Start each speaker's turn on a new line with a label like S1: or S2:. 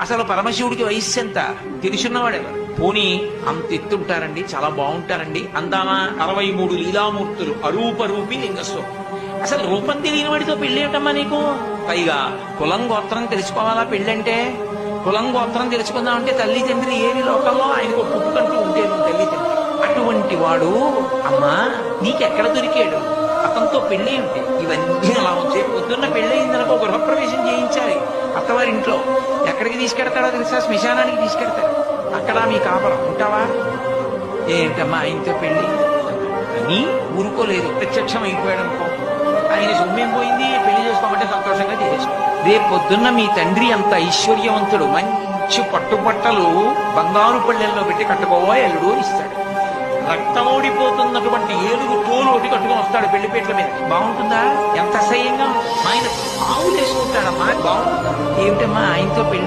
S1: అసలు పరమశివుడికి వయస్సు ఎంత? తెలుసున్నవాడెవరు పోనీ అంత ఎత్తుంటారండి చాలా బాగుంటారండి. అందామా అరవై మూడు లీలామూర్తులు అరూప రూపి లింగస్వరం అసలు రూపం తెలియని వాడితో పెళ్ళి నీకు? పైగా కులం గోత్రం తెలుసుకోవాలా పెళ్ళంటే? కులం గోత్రం తెలుసుకుందామంటే తల్లి తండ్రి ఏది లోకంలో ఆయనకు ఒక పుట్టుకంటూ ఉండేది తల్లి తండ్రి. అటువంటి వాడు అమ్మా నీకెక్కడ దొరికాడు? అతనితో పెళ్ళి ఏమిటి ఇవన్నీ అలా వచ్చే పొద్దున్న పెళ్ళి అత్తవారి ఇంట్లో ఎక్కడికి తీసుకెడతాడో తెలుసా? శ్మశానానికి తీసుకెడతాడు. అక్కడ మీ కాపరం ఉంటావా? ఏంటమ్మా ఆయనతో పెళ్ళి అని ఊరుకోలేదు. ప్రత్యక్షం అయిపోయాడు అనుకో. ఆయన సొమ్మేం పోయింది పెళ్ళి చేసుకోమంటే సంతోషంగా చేసేసుకో రేపు పొద్దున్న మీ తండ్రి అంత ఐశ్వర్యవంతుడు మంచి పట్టుబట్టలు బంగారు పళ్ళెల్లో పెట్టి కట్టుకోవో ఎల్లుడు ఇస్తాడు. రక్తమోడిపోతున్నటువంటి ఏలుగు తోలు ఒకటి కట్టుకొని వస్తాడు పెళ్ళిపేట్ల మీద. బాగుంటుందా? ఎంత అసహ్యంగా? ఆయన ఆవులు చేసుకుంటాడమ్మా బాగుంటుందా? ఏమిటమ్మా ఆయనతో పెళ్ళి